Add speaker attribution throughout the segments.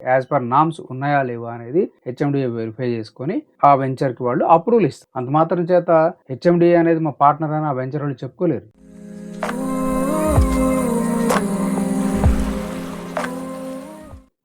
Speaker 1: As per norms ఉన్నాయా లేవా అనేది హెచ్ఎండిఏ వెరిఫై చేసుకొని ఆ వెంచర్కి వాళ్ళు అప్రూవల్ ఇస్తారు. అంత మాత్రం చేత హెచ్ఎండిఏ అనేది మా పార్ట్నర్ అని ఆ వెంచర్ వాళ్ళు చెప్పుకోలేరు.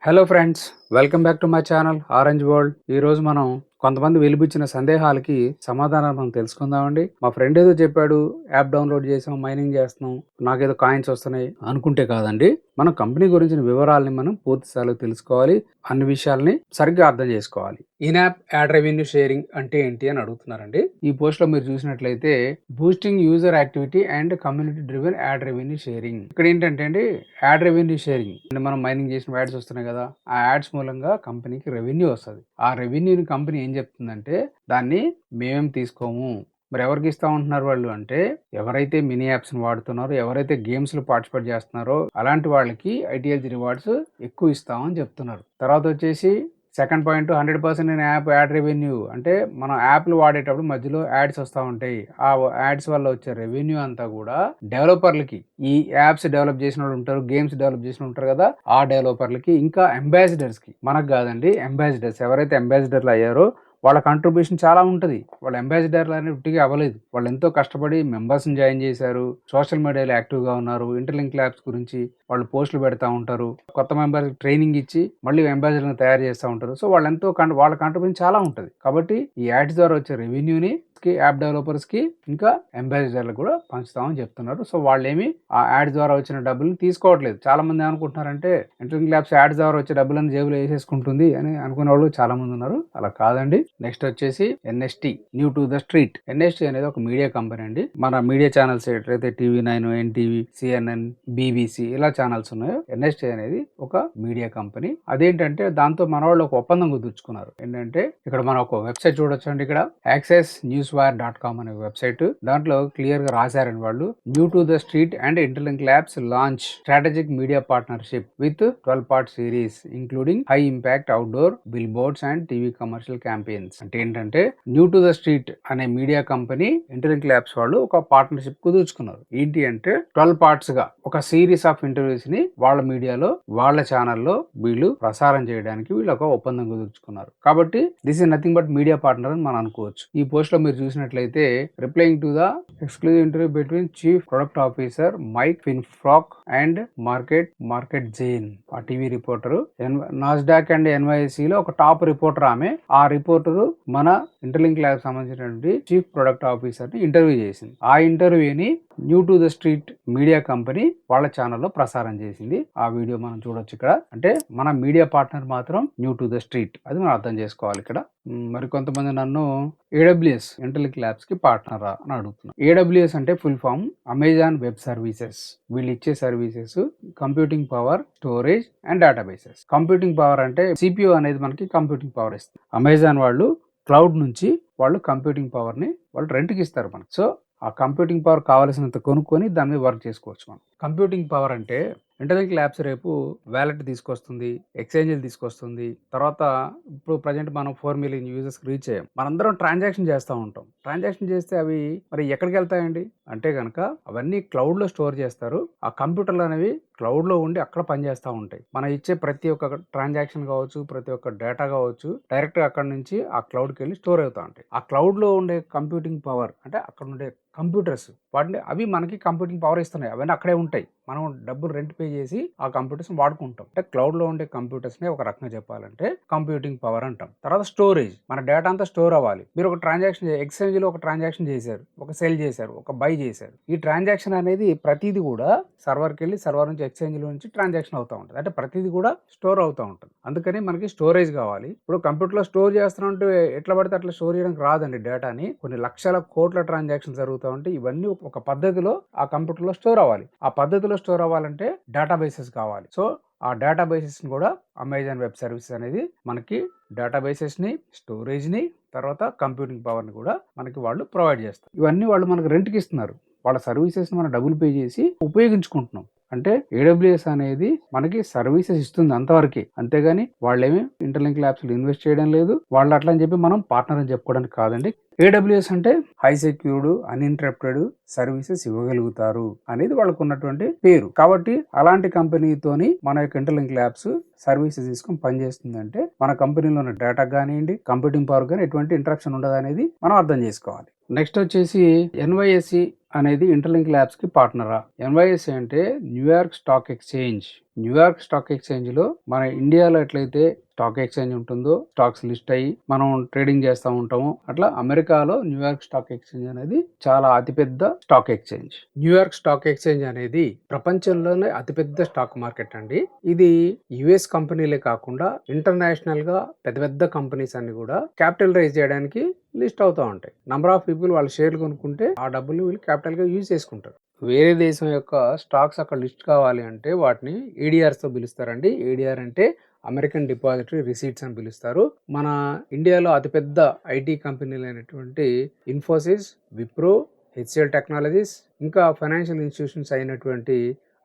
Speaker 1: Hello friends welcome back to my channel orange world. ఈ రోజు మనం కొంతమంది వెలిపించిన సందేహాలకి సమాధానం మనం తెలుసుకుందామండి. మా ఫ్రెండ్ ఏదో చెప్పాడు యాప్ డౌన్లోడ్ చేసాం మైనింగ్ చేస్తున్నాం నాకేదో కాయిన్స్ వస్తున్నాయి అనుకుంటే కాదండి. మన కంపెనీ గురించిన వివరాలని మనం పూర్తిస్థాయిలో తెలుసుకోవాలి. అన్ని విషయాల్ని సరిగ్గా అర్థం చేసుకోవాలి. In app ad revenue sharing అంటే ఏంటి అని అడుగుతున్నారండి. ఈ పోస్ట్లో మీరు చూసినట్లయితే boosting user activity and community driven ad revenue sharing. ఇక్కడ ఏంటంటే అండి యాడ్ రెవెన్యూ షేరింగ్. అంటే మనం మైనింగ్ చేసిన యాడ్స్ వస్తున్నాయి కదా ఆ యాడ్స్ మూలంగా కంపెనీకి రెవెన్యూ వస్తుంది. ఆ రెవెన్యూని కంపెనీ ఏం చెప్తుందంటే దాన్ని మేమేం తీసుకోము మరి ఎవరికి ఇస్తా ఉంటున్నారు వాళ్ళు అంటే ఎవరైతే మినీ యాప్స్ వాడుతున్నారో ఎవరైతే గేమ్స్లో పార్టిసిపేట్ చేస్తున్నారో అలాంటి వాళ్ళకి ఐటీఎల్జీ రివార్డ్స్ ఎక్కువ ఇస్తామని చెప్తున్నారు. తర్వాత వచ్చేసి సెకండ్ పాయింట్ హండ్రెడ్ పర్సెంట్ నేను యాప్ యాడ్ రెవెన్యూ అంటే మనం యాప్లు వాడేటప్పుడు మధ్యలో యాడ్స్ వస్తూ ఉంటాయి. ఆ యాడ్స్ వల్ల వచ్చే రెవెన్యూ అంతా కూడా డెవలపర్లకి ఈ యాప్స్ డెవలప్ చేసిన వాళ్ళు ఉంటారు గేమ్స్ డెవలప్ చేసిన ఉంటారు కదా ఆ డెవలపర్లకి ఇంకా అంబాసిడర్స్కి మనకు కాదండి అంబాసిడర్స్ ఎవరైతే అంబాసిడర్లు అయ్యారో వాళ్ళ కాంట్రిబ్యూషన్ చాలా ఉంటుంది. వాళ్ళ అంబాసిడర్లు అనేది ఉట్టిగా అవ్వలేదు. వాళ్ళు ఎంతో కష్టపడి మెంబర్స్ని జాయిన్ చేశారు. సోషల్ మీడియాలో యాక్టివ్గా ఉన్నారు. ఇంటర్లింక్ ల్యాబ్స్ గురించి వాళ్ళు పోస్టులు పెడతా ఉంటారు. కొత్త మెంబర్స్ ట్రైనింగ్ ఇచ్చి మళ్ళీ అంబాసిడర్ని తయారు చేస్తూ ఉంటారు. సో వాళ్ళు ఎంతో వాళ్ళ కాంట్రిబ్యూషన్ చాలా ఉంటుంది. కాబట్టి ఈ యాడ్స్ ద్వారా వచ్చే రెవెన్యూని కి యాప్ డెవలపర్స్కి ఇంకా అంబాసిడర్లకు కూడా పంచుతామని చెప్తున్నారు. సో వాళ్ళు ఏమి ఆ యాడ్స్ ద్వారా వచ్చిన డబ్బులు తీసుకోవట్లేదు. చాలా మంది ఏమనుకుంటున్నారంటే ఇంటర్లింక్ ల్యాబ్స్ యాడ్స్ ద్వారా వచ్చే డబ్బులను జేబులో వేసేసుకుంటుంది అని అనుకునే వాళ్ళు చాలా మంది ఉన్నారు. అలా కాదండి. నెక్స్ట్ వచ్చేసి NST New to the Street. NST అనేది ఒక మీడియా కంపెనీ అండి. మన మీడియా ఛానల్స్ ఎట్లయితే TV nine NTV CNN BBC ఇలా ఛానల్స్ ఉన్నాయో ఎన్ఎస్టి అనేది ఒక మీడియా కంపెనీ. అదేంటంటే దాంతో మన వాళ్ళు ఒక ఒప్పందం కుదుర్చుకున్నారు. ఏంటంటే ఇక్కడ మనం ఒక వెబ్సైట్ చూడొచ్చు అండి ఇక్కడ. Access News Wire dot com అనే వెబ్సైట్ దాంట్లో క్లియర్గా రాశారని వాళ్ళు. New to the Street and Interlink Labs launch strategic media partnership with twelve part series including high impact outdoor billboards and TV commercial campaigns అంటే ఏంటంటే న్యూ టు ద స్ట్రీట్ అనే media company Interlink Labs వాళ్ళు ఒక partnership కుదుర్చుకున్నారు ఏంటి అంటే twelve పార్ట్స్గా ఒక series of ఇంటర్వ్యూస్ని వాళ్ళ మీడియాలో వాళ్ళ ఛానల్లో వీళ్ళు ప్రసారం చేయడానికి వీళ్ళు ఒక ఒప్పందం కుదుర్చుకున్నారు. కాబట్టి this is nothing but media partner అని మనం అనుకోవచ్చు. ఈ పోస్ట్లో మీరు చూసినట్లయితే replying to the exclusive interview between chief product officer Mike Finfrock and market market Jain ఆ TV reporter NASDAQ and NYSC లో ఒక టాప్ రిపోర్టర్ ఆమె. ఆ రిపోర్టర్ మన ఇంటర్లింక్ ల్యాబ్ సంబంధించినటువంటి చీఫ్ ప్రొడక్ట్ ఆఫీసర్ని ఇంటర్వ్యూ చేసింది. ఆ ఇంటర్వ్యూని New to the Street media company వాళ్ళ ఛానల్లో ప్రసారం చేసింది. ఆ వీడియో మనం చూడొచ్చు ఇక్కడ. అంటే మన మీడియా పార్ట్నర్ మాత్రం న్యూ టు ద స్ట్రీట్ అది మనం అర్థం చేసుకోవాలి ఇక్కడ. మరి కొంతమంది నన్ను ఏడబ్ల్యూఎస్ ఇంటర్లింక్ ల్యాబ్స్కి పార్ట్నరా అని అడుగుతున్నాను ఏడబ్ల్యూఎస్ అంటే full form Amazon Web Services వీళ్ళు ఇచ్చే services computing power storage and databases computing power అంటే సిపియు అనేది మనకి కంప్యూటింగ్ పవర్ ఇస్తుంది. అమెజాన్ వాళ్ళు క్లౌడ్ నుంచి వాళ్ళు కంప్యూటింగ్ పవర్ని వాళ్ళు రెంట్కి ఇస్తారు మనకి. సో ఆ కంప్యూటింగ్ పవర్ కావాల్సినంత కొనుక్కొని దాని మీద వర్క్ చేసుకోవచ్చు మనం. కంప్యూటింగ్ పవర్ అంటే ఇంటర్నెట్ ల్యాబ్స్ రేపు వ్యాలెట్ తీసుకొస్తుంది ఎక్స్చేంజ్లు తీసుకొస్తుంది. తర్వాత ఇప్పుడు ప్రజెంట్ మనం ఫోర్ మిలియన్ యూజర్స్ రీచ్ అయ్యాం. మనందరం ట్రాన్సాక్షన్ చేస్తూ ఉంటాం. ట్రాన్సాక్షన్ చేస్తే అవి మరి ఎక్కడికి వెళ్తాయండి? అంటే కనుక అవన్నీ క్లౌడ్లో స్టోర్ చేస్తారు. ఆ కంప్యూటర్లు అనేవి క్లౌడ్లో ఉండి అక్కడ పనిచేస్తూ ఉంటాయి. మనం ఇచ్చే ప్రతి ఒక్క ట్రాన్సాక్షన్ కావచ్చు ప్రతి ఒక్క డేటా కావచ్చు డైరెక్ట్గా అక్కడ నుంచి ఆ క్లౌడ్కి వెళ్ళి స్టోర్ అవుతూ ఉంటాయి. ఆ క్లౌడ్లో ఉండే కంప్యూటింగ్ పవర్ అంటే అక్కడ ఉండే కంప్యూటర్స్ వాటిని అవి మనకి కంప్యూటింగ్ పవర్ ఇస్తున్నాయి. అవన్నీ అక్కడే ఉంటాయి. మనం డబ్బులు రెంట్ పే చేసి ఆ కంప్యూటర్స్ వాడుకుంటాం. అంటే క్లౌడ్లో ఉండే కంప్యూటర్స్ని ఒక రకంగా చెప్పాలంటే కంప్యూటింగ్ పవర్ అంటాం. తర్వాత స్టోరేజ్. మన డేటా అంతా స్టోర్ అవ్వాలి. మీరు ఒక ట్రాన్సాక్షన్ ఎక్స్చేంజ్లో ఒక ట్రాన్సాక్షన్ చేశారు ఒక సెల్ చేశారు ఒక బై చేశారు. ఈ ట్రాన్సాక్షన్ అనేది ప్రతిదీ కూడా సర్వర్కి వెళ్ళి సర్వర్ నుంచి ఎక్స్చేంజ్లో నుంచి ట్రాన్సాక్షన్ అవుతూ ఉంటుంది. అంటే ప్రతిదీ కూడా స్టోర్ అవుతూ ఉంటుంది. అందుకని మనకి స్టోరేజ్ కావాలి. ఇప్పుడు కంప్యూటర్లో స్టోర్ చేస్తున్నట్టు ఎట్లా పడితే అట్లా స్టోర్ చేయడానికి రాదండి డేటాని. కొన్ని లక్షల కోట్ల ట్రాన్సాక్షన్ జరుగుతూ ఉంటే ఇవన్నీ ఒక పద్ధతిలో ఆ కంప్యూటర్లో స్టోర్ అవ్వాలి. ఆ పద్ధతిలో స్టోర్ అవ్వాలంటే డేటాబేసెస్ కావాలి. సో ఆ డేటాబేసెస్ని కూడా అమెజాన్ వెబ్ సర్వీస్ అనేది మనకి డేటాబేసెస్ని స్టోరేజ్ని తర్వాత కంప్యూటింగ్ పవర్ని కూడా మనకి వాళ్ళు ప్రొవైడ్ చేస్తారు. ఇవన్నీ వాళ్ళు మనకి రెంట్కి ఇస్తున్నారు. వాళ్ళ సర్వీసెస్ని మనం డబ్బులు పే చేసి ఉపయోగించుకుంటున్నాం. అంటే ఏడబ్ల్యూఎస్ అనేది మనకి సర్వీసెస్ ఇస్తుంది అంతవరకు. అంతేగాని వాళ్ళేమి ఇంటర్లింక్ ల్యాబ్స్ ఇన్వెస్ట్ చేయడం లేదు. వాళ్ళు అట్లా అని చెప్పి మనం పార్ట్నర్ అని చెప్పుకోవడానికి కాదండి. ఏడబ్ల్యూఎస్ అంటే హై సెక్యూర్డ్ అన్ఇంటరప్టెడ్ సర్వీసెస్ ఇవ్వగలుగుతారు అనేది వాళ్ళకు ఉన్నటువంటి పేరు. కాబట్టి అలాంటి కంపెనీతోని మన యొక్క ఇంటర్లింక్ ల్యాబ్స్ సర్వీసెస్ తీసుకొని పనిచేస్తుందంటే మన కంపెనీలో ఉన్న డేటా కానివ్వండి కంప్యూటింగ్ పవర్ కానీ ఎటువంటి ఇంటరాక్షన్ ఉండదు అనేది మనం అర్థం చేసుకోవాలి. నెక్స్ట్ వచ్చేసి ఎన్వైఎస్సి అనేది ఇంటర్లింక్ ల్యాబ్స్కి పార్ట్నరా. ఎన్వైఎస్ అంటే New York stock exchange. New York stock ఎక్స్చేంజ్లో మన ఇండియాలో ఎట్లయితే స్టాక్ ఎక్స్చేంజ్ ఉంటుందో స్టాక్స్ లిస్ట్ అయ్యి మనం ట్రేడింగ్ చేస్తూ ఉంటాము అట్లా అమెరికాలో న్యూయార్క్ స్టాక్ ఎక్స్చేంజ్ అనేది చాలా అతిపెద్ద stock exchange. New York stock exchange అనేది ప్రపంచంలోనే అతిపెద్ద స్టాక్ మార్కెట్ అండి. ఇది యుఎస్ కంపెనీలే కాకుండా ఇంటర్నేషనల్గా పెద్ద పెద్ద కంపెనీస్ అన్ని కూడా క్యాపిటల్ రైజ్ చేయడానికి లిస్ట్ అవుతూ ఉంటాయి. నంబర్ ఆఫ్ పీపుల్ వాళ్ళ షేర్లు కొనుక్కుంటే ఆ డబ్బులు వీళ్ళు క్యాపిటల్గా యూజ్ చేసుకుంటారు. వేరే దేశం యొక్క స్టాక్స్ అక్కడ లిస్ట్ కావాలి అంటే వాటిని ఏడిఆర్స్తో పిలుస్తారండి. ఏడిఆర్ అంటే అమెరికన్ డిపాజిటరీ రిసీట్స్ అని పిలుస్తారు. మన ఇండియాలో అతిపెద్ద ఐటీ కంపెనీలు అయినటువంటి ఇన్ఫోసిస్ విప్రో హెచ్సిఎల్ టెక్నాలజీస్ ఇంకా ఫైనాన్షియల్ ఇన్స్టిట్యూషన్స్ అయినటువంటి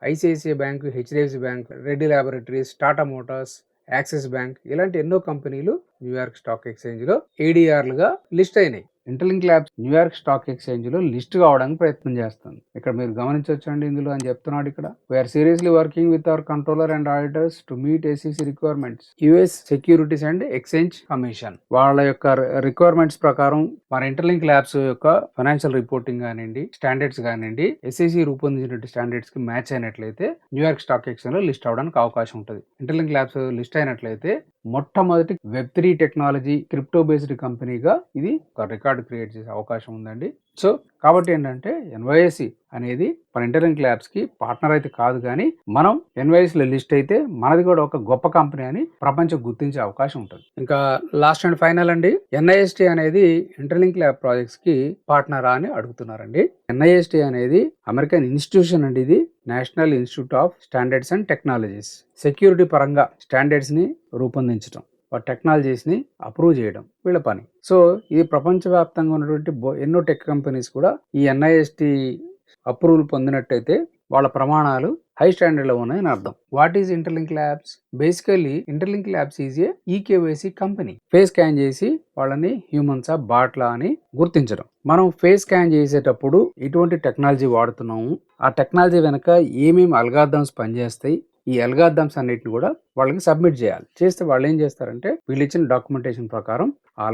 Speaker 1: ICICI bank HDFC bank Reddy laboratories Tata motors Axis bank ఇలాంటి ఎన్నో కంపెనీలు న్యూయార్క్ స్టాక్ ఎక్స్చేంజ్లో ఏడీఆర్లుగా ఏడిఆర్లుగా లిస్ట్ అయినాయి. Interlink Labs New York stock ఎక్స్చేంజ్లో list కావడానికి ప్రయత్నం చేస్తుంది. ఇక్కడ మీరు గమనించవచ్చండి ఇందులో అని చెప్తున్నాడు ఇక్కడ. We're seriously working with our controller and auditors to meet ACC requirements US securities and exchange commission వాళ్ళ యొక్క రిక్వైర్మెంట్స్ ప్రకారం మన ఇంటర్లింక్ ల్యాబ్స్ యొక్క ఫైనాన్షియల్ రిపోర్టింగ్ కానివ్వండి స్టాండర్డ్స్ కానివ్వండి ఎస్ఈసి రూపొందించినటువంటి స్టాండర్డ్స్కి మ్యాచ్ అయినట్లయితే న్యూయార్క్ స్టాక్ ఎక్స్చేంజ్లో లిస్ట్ అవడానికి అవకాశం ఉంటుంది. ఇంటర్లింక్ ల్యాబ్స్ లిస్ట్ అయినట్లయితే మొట్టమొదటి web three technology crypto based కంపెనీగా ఇది ఒక రికార్డ్ క్రియేట్ చేసే అవకాశం ఉందండి. సో కాబట్టి ఏంటంటే ఎన్వైఎస్సి అనేది మన ఇంటర్లింక్ ల్యాబ్స్కి పార్ట్నర్ అయితే కాదు కానీ మనం ఎన్వైఎస్లో లిస్ట్ అయితే మనది కూడా ఒక గొప్ప కంపెనీ అని ప్రపంచం గుర్తించే అవకాశం ఉంటుంది. ఇంకా లాస్ట్ అండ్ ఫైనల్ అండి ఎన్ఐఎస్టి అనేది ఇంటర్లింక్ ల్యాబ్ ప్రాజెక్ట్స్కి పార్ట్నరా అని అడుగుతున్నారండి. ఎన్ఐఎస్టి అనేది అమెరికన్ ఇన్స్టిట్యూషన్ అండి ఇది national institute of standards and technologies. Security పరంగా స్టాండర్డ్స్ని రూపొందించడం టెక్నాలజీస్ని అప్రూవ్ చేయడం వీళ్ళ పని. సో ఇది ప్రపంచవ్యాప్తంగా ఉన్నటువంటి బో- ఎన్నో టెక్ కంపెనీస్ కూడా ఈ ఎన్ఐఎస్టి అప్రూవల్ పొందినట్టయితే వాళ్ళ ప్రమాణాలు హై స్టాండర్డ్లో ఉన్నాయని అర్థం. What is Interlink Labs? Basically Interlink Labs is a eKYC company. Face scan చేసి వాళ్ళని హ్యూమన్సా బాట్లా అని గుర్తించడం. మనం ఫేస్ స్కాన్ చేసేటప్పుడు ఎటువంటి టెక్నాలజీ వాడుతున్నాము. ఆ టెక్నాలజీ వెనక ఏమేమి అల్గార్థమ్స్ పనిచేస్తాయి? ఈ అల్గార్థమ్స్ అన్నిటిని కూడా వాళ్ళకి సబ్మిట్ చేయాలి. చేస్తే వాళ్ళు ఏం చేస్తారంటే వీళ్ళు ఇచ్చిన డాక్యుమెంటేషన్ ప్రకారం ఆ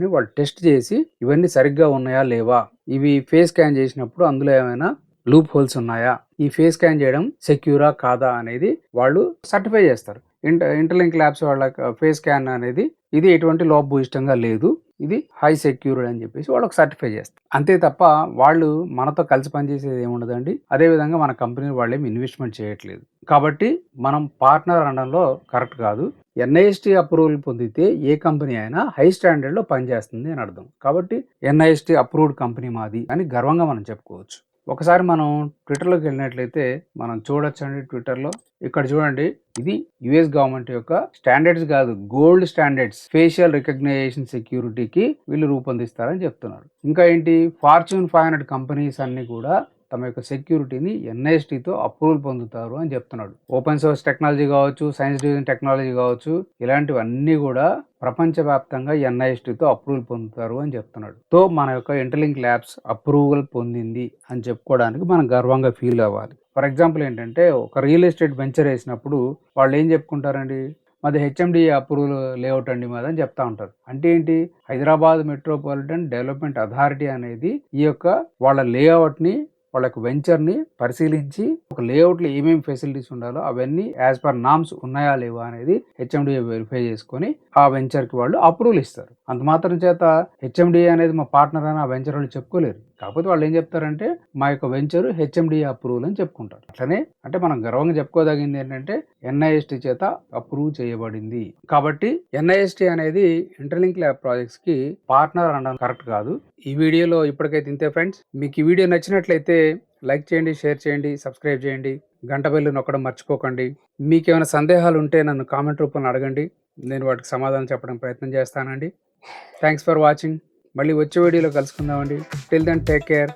Speaker 1: ని వాళ్ళు టెస్ట్ చేసి ఇవన్నీ సరిగ్గా ఉన్నాయా లేవా? ఇవి ఫేస్ స్కాన్ చేసినప్పుడు అందులో ఏమైనా లూప్ హోల్స్ ఉన్నాయా? ఈ ఫేస్ స్కాన్ చేయడం సెక్యూరా కాదా అనేది వాళ్ళు సర్టిఫై చేస్తారు. ఇంటర్ ఇంటర్లింక్ ల్యాబ్స్ వాళ్ళ ఫేస్ స్కాన్ అనేది ఇది ఎటువంటి లోపభూయిష్టంగా లేదు. ఇది హై సెక్యూర్డ్ అని చెప్పేసి వాళ్ళు ఒక సర్టిఫై చేస్తారు అంతే తప్ప వాళ్ళు మనతో కలిసి పనిచేసేది ఏముండదండి. అదే విధంగా మన కంపెనీ వాళ్ళు ఏమి ఇన్వెస్ట్మెంట్ చేయట్లేదు. కాబట్టి మనం పార్ట్నర్ అనడంలో కరెక్ట్ కాదు. ఎన్ఐఎస్టి అప్రూవల్ పొందితే ఏ కంపెనీ అయినా హై స్టాండర్డ్లో పనిచేస్తుంది అని అర్థం. కాబట్టి ఎన్ఐఎస్టి అప్రూవ్డ్ కంపెనీ మాది అని గర్వంగా మనం చెప్పుకోవచ్చు. ఒకసారి మనం ట్విట్టర్లోకి వెళ్ళినట్లయితే మనం చూడొచ్చండి ట్విట్టర్లో ఇక్కడ చూడండి ఇది యుఎస్ గవర్నమెంట్ యొక్క స్టాండర్డ్స్ కాదు గోల్డ్ స్టాండర్డ్స్ ఫేషియల్ రికగ్నైజేషన్ సెక్యూరిటీకి వీళ్ళు రూపొందిస్తారని చెప్తున్నారు. ఇంకా ఏంటి? ఫార్చ్యూన్ ఫైవ్ హండ్రెడ్ కంపెనీస్ అన్ని కూడా తమ యొక్క సెక్యూరిటీని ఎన్ఐఎస్టీతో అప్రూవల్ పొందుతారు అని చెప్తున్నాడు. ఓపెన్ సోర్స్ టెక్నాలజీ కావచ్చు సైన్స్ డివిజన్ టెక్నాలజీ కావచ్చు ఇలాంటివన్నీ కూడా ప్రపంచవ్యాప్తంగా ఎన్ఐఎస్టీతో అప్రూవల్ పొందుతారు అని చెప్తున్నాడు. తో మన యొక్క ఇంటర్లింక్ ల్యాబ్స్ అప్రూవల్ పొందింది అని చెప్పుకోవడానికి మనం గర్వంగా ఫీల్ అవ్వాలి. ఫర్ ఎగ్జాంపుల్ ఏంటంటే ఒక రియల్ ఎస్టేట్ వెంచర్ వేసినప్పుడు వాళ్ళు ఏం చెప్పుకుంటారండి? మాది హెచ్ఎండి అప్రూవల్ లేఅవుట్ అండి మాది అని చెప్తా ఉంటారు. అంటే ఏంటి? హైదరాబాద్ మెట్రోపాలిటన్ డెవలప్మెంట్ అథారిటీ అనేది ఈ యొక్క వాళ్ళ లేఅవుట్ని వాళ్ళకి వెంచర్ని పరిశీలించి ఒక లేఅవుట్లో ఏమేమి ఫెసిలిటీస్ ఉండాలో అవన్నీ యాజ్ పర్ నామ్స్ ఉన్నాయా లేవా అనేది హెచ్ఎండిఏ వెరిఫై చేసుకొని ఆ వెంచర్కి వాళ్ళు అప్రూవల్ ఇస్తారు. అంత మాత్రం చేత హెచ్ఎండిఏ అనేది మా పార్ట్నర్ అని ఆ వెంచర్ వాళ్ళు చెప్పుకోలేరు. కాకపోతే వాళ్ళు ఏం చెప్తారంటే మా యొక్క వెంచర్ హెచ్ఎండిఏ అప్రూవల్ అని చెప్పుకుంటారు. అట్లనే అంటే మనం గర్వంగా చెప్పుకోదగింది ఏంటంటే ఎన్ఐఎస్టి చేత అప్రూవ్ చేయబడింది. కాబట్టి ఎన్ఐఎస్టి అనేది ఇంటర్లింక్ ల్యాబ్ ప్రాజెక్ట్స్కి పార్ట్నర్ అనడం కరెక్ట్ కాదు. ఈ వీడియోలో ఇప్పటికైతే ఇంతే ఫ్రెండ్స్. మీకు ఈ వీడియో నచ్చినట్లయితే లైక్ చేయండి షేర్ చేయండి సబ్స్క్రైబ్ చేయండి గంట బెల్లు నొక్కడం మర్చిపోకండి. మీకు ఏమైనా సందేహాలు ఉంటే నన్ను కామెంట్ రూపంలో అడగండి. నేను వాటికి సమాధానం చెప్పడం ప్రయత్నం చేస్తానండి. థ్యాంక్స్ ఫర్ వాచింగ్ మళ్ళీ వచ్చే వీడియోలో కలుసుకుందామండి. Till then take care